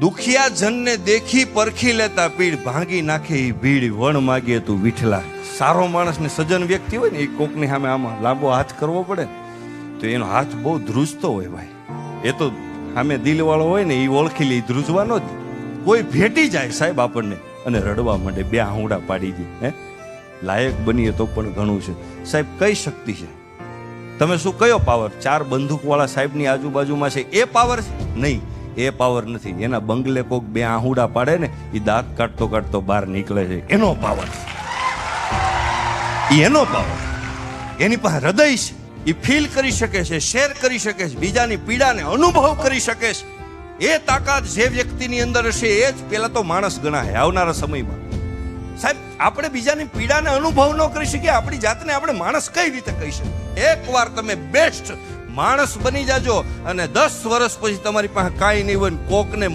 દુખિયા જનને દેખી પરખી લેતા પીડ ભાંગી નાખે એ ભીડ. વણ માગીએ તું વિઠલા. સારો માણસ ને સજન વ્યક્તિ હોય ને, એ કોકની સામે આમાં લાંબો હાથ કરવો પડે તો એનો હાથ બહુ ધ્રુજતો હોય ભાઈ. એ તો સામે દિલવાળો હોય ને, એ ઓળખી લે ધ્રુજવાનો જ. કોઈ ભેટી જાય સાહેબ આપણને અને રડવા માંડે, બે આહુડા પાડી દે, હે? લાયક બનીએ તો પણ ઘણું છે. સાહેબ, કઈ શક્તિ છે? તમે શું કયો પાવર ચાર બંદૂકવાળા સાહેબની આજુબાજુમાં છે. એ પાવર છે? નહીં. એ પાવર નથી. એના બંગલે કોક બે આહુડા પાડે ને એ દાંત કાઢતો કાઢતો બહાર નીકળે છે. એનો પાવર એનો પાવર એની પાસે હૃદય છે. એ ફીલ કરી શકે છે શેર કરી શકે છે, બીજાની પીડાને અનુભવ કરી શકે છે. એ તાકાત જે વ્યક્તિની અંદર હશે, એ જ પેલા તો માણસ ગણાય આવનારા સમયમાં. સાહેબ, આપણે બીજાની પીડાને અનુભવ ન કરી શકીએ, આપણી જાતને આપણે માણસ કઈ રીતે કહી શકીએ? એકવાર તમે બેસ્ટ માણસ બની જાજો અને દસ વર્ષ પછી તમારી પાસે કાંઈ નહીં હોય કોકને